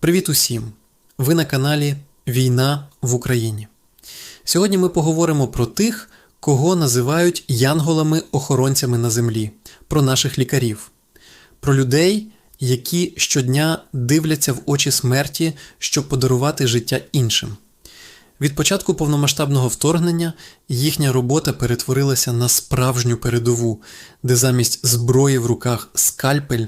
Привіт усім! Ви на каналі Війна в Україні. Сьогодні ми поговоримо про тих, кого називають янголами-охоронцями на землі, про наших лікарів, про людей, які щодня дивляться в очі смерті, щоб подарувати життя іншим. Від початку повномасштабного вторгнення їхня робота перетворилася на справжню передову, де замість зброї в руках скальпель,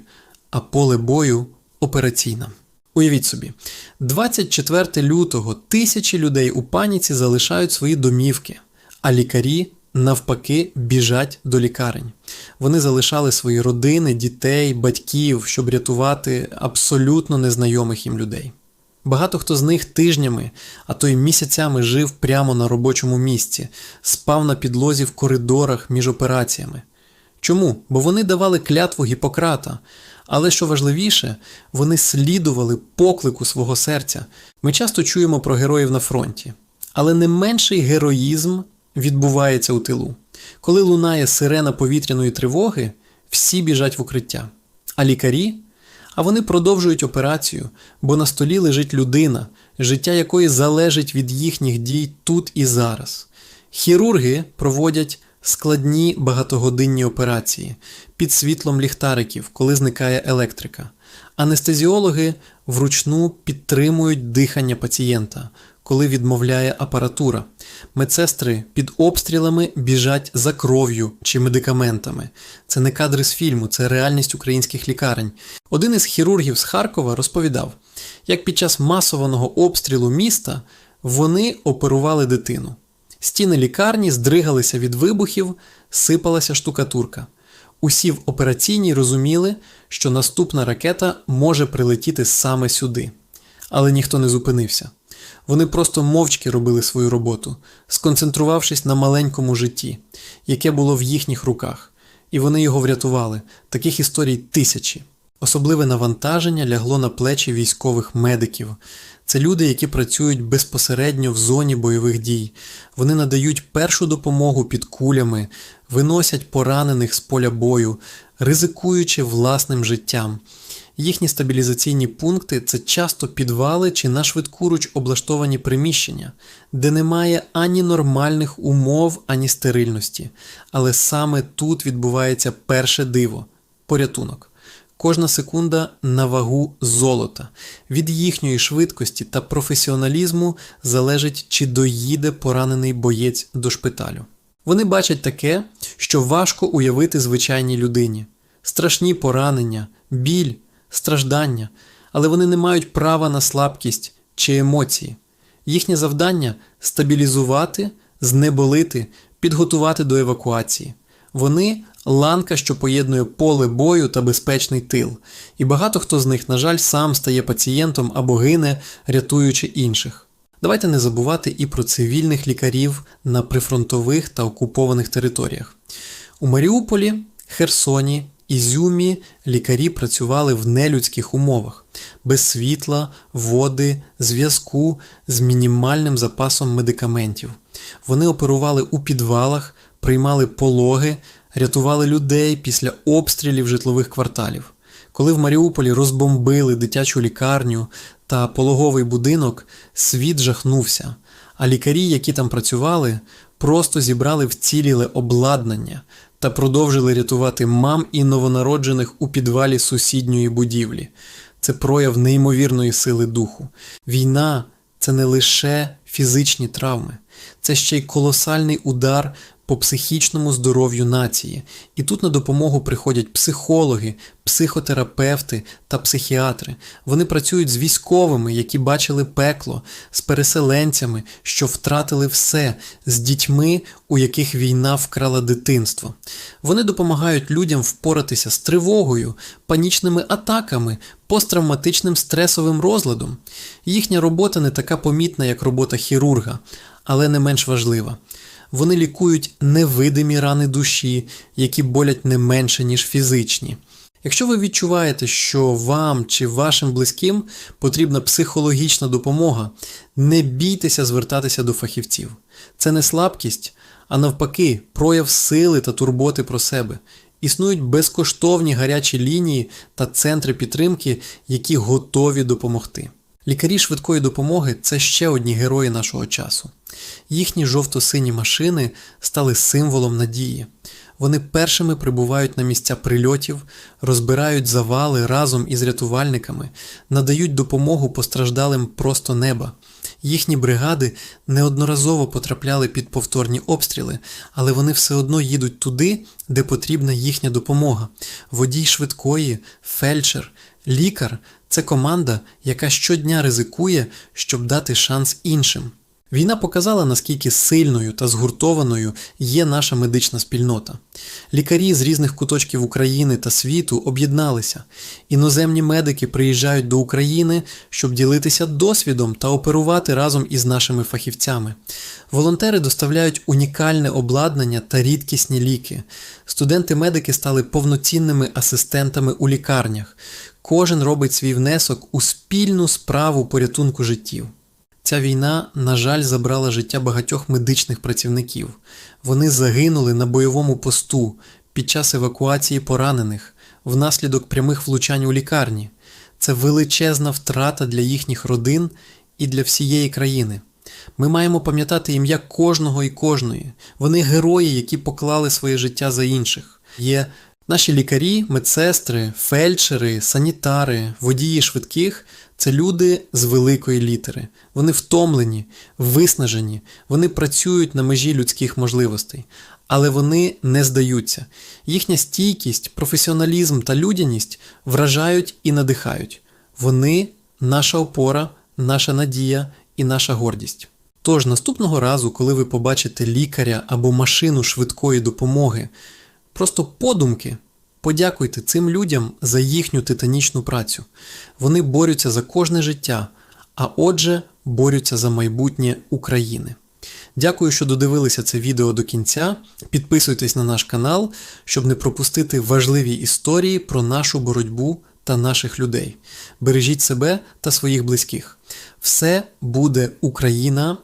а поле бою операційна. Уявіть собі, 24 лютого тисячі людей у паніці залишають свої домівки, а лікарі навпаки біжать до лікарень. Вони залишали свої родини, дітей, батьків, щоб рятувати абсолютно незнайомих їм людей. Багато хто з них тижнями, а то й місяцями жив прямо на робочому місці, спав на підлозі в коридорах між операціями. Чому? Бо вони давали клятву Гіппократа, але що важливіше, вони слідували поклику свого серця. Ми часто чуємо про героїв на фронті, але не менший героїзм відбувається у тилу. Коли лунає сирена повітряної тривоги, всі біжать в укриття. А лікарі? А вони продовжують операцію, бо на столі лежить людина, життя якої залежить від їхніх дій тут і зараз. Хірурги проводять складні багатогодинні операції під світлом ліхтариків, коли зникає електрика. Анестезіологи вручну підтримують дихання пацієнта, коли відмовляє апаратура. Медсестри під обстрілами біжать за кров'ю чи медикаментами. Це не кадри з фільму, це реальність українських лікарень. Один із хірургів з Харкова розповідав, як під час масованого обстрілу міста вони оперували дитину. Стіни лікарні здригалися від вибухів, сипалася штукатурка. Усі в операційній розуміли, що наступна ракета може прилетіти саме сюди. Але ніхто не зупинився. Вони просто мовчки робили свою роботу, сконцентрувавшись на маленькому житті, яке було в їхніх руках, і вони його врятували. Таких історій тисячі. Особливе навантаження лягло на плечі військових медиків. Це люди, які працюють безпосередньо в зоні бойових дій. Вони надають першу допомогу під кулями, виносять поранених з поля бою, ризикуючи власним життям. Їхні стабілізаційні пункти це часто підвали чи на швидкуруч облаштовані приміщення, де немає ані нормальних умов, ані стерильності. Але саме тут відбувається перше диво порятунок. Кожна секунда на вагу золота. Від їхньої швидкості та професіоналізму залежить, чи доїде поранений боєць до шпиталю. Вони бачать таке, що важко уявити звичайній людині: страшні поранення, біль, страждання, але вони не мають права на слабкість чи емоції. Їхнє завдання стабілізувати, знеболити, підготувати до евакуації. Вони ланка, що поєднує поле бою та безпечний тил, і багато хто з них, на жаль, сам стає пацієнтом або гине, рятуючи інших. Давайте не забувати і про цивільних лікарів на прифронтових та окупованих територіях. У Маріуполі, Херсоні, Ізюмі лікарі працювали в нелюдських умовах, без світла, води, зв'язку з мінімальним запасом медикаментів. Вони оперували у підвалах, приймали пологи, рятували людей після обстрілів житлових кварталів. Коли в Маріуполі розбомбили дитячу лікарню та пологовий будинок, світ жахнувся, а лікарі, які там працювали, просто зібрали вціліле обладнання та продовжили рятувати мам і новонароджених у підвалі сусідньої будівлі. Це прояв неймовірної сили духу. Війна це не лише фізичні травми, це ще й колосальний удар по психічному здоров'ю нації. І тут на допомогу приходять психологи, психотерапевти та психіатри. Вони працюють з військовими, які бачили пекло, з переселенцями, що втратили все, з дітьми, у яких війна вкрала дитинство. Вони допомагають людям впоратися з тривогою, панічними атаками, посттравматичним стресовим розладом. Їхня робота не така помітна, як робота хірурга, але не менш важлива. Вони лікують невидимі рани душі, які болять не менше, ніж фізичні. Якщо ви відчуваєте, що вам чи вашим близьким потрібна психологічна допомога, не бійтеся звертатися до фахівців. Це не слабкість, а навпаки, прояв сили та турботи про себе. Існують безкоштовні гарячі лінії та центри підтримки, які готові допомогти. Лікарі швидкої допомоги це ще одні герої нашого часу. Їхні жовто-сині машини стали символом надії. Вони першими прибувають на місця прильотів, розбирають завали разом із рятувальниками, надають допомогу постраждалим просто неба. Їхні бригади неодноразово потрапляли під повторні обстріли, але вони все одно їдуть туди, де потрібна їхня допомога. Водій швидкої, фельдшер, лікар це команда, яка щодня ризикує, щоб дати шанс іншим. Війна показала, наскільки сильною та згуртованою є наша медична спільнота. Лікарі з різних куточків України та світу об'єдналися. Іноземні медики приїжджають до України, щоб ділитися досвідом та оперувати разом із нашими фахівцями. Волонтери доставляють унікальне обладнання та рідкісні ліки. Студенти-медики стали повноцінними асистентами у лікарнях. Кожен робить свій внесок у спільну справу порятунку життів. Ця війна, на жаль, забрала життя багатьох медичних працівників. Вони загинули на бойовому посту під час евакуації поранених, внаслідок прямих влучань у лікарні. Це величезна втрата для їхніх родин і для всієї країни. Ми маємо пам'ятати ім'я кожного і кожної. Вони герої, які поклали своє життя за інших. Є наші лікарі, медсестри, фельдшери, санітари, водії швидких це люди з великої літери. Вони втомлені, виснажені, вони працюють на межі людських можливостей, але вони не здаються. Їхня стійкість, професіоналізм та людяність вражають і надихають. Вони наша опора, наша надія і наша гордість. Тож наступного разу, коли ви побачите лікаря або машину швидкої допомоги, просто подумки. Подякуйте цим людям за їхню титанічну працю. Вони борються за кожне життя, а отже, борються за майбутнє України. Дякую, що додивилися це відео до кінця. Підписуйтесь на наш канал, щоб не пропустити важливі історії про нашу боротьбу та наших людей. Бережіть себе та своїх близьких. Все буде Україна!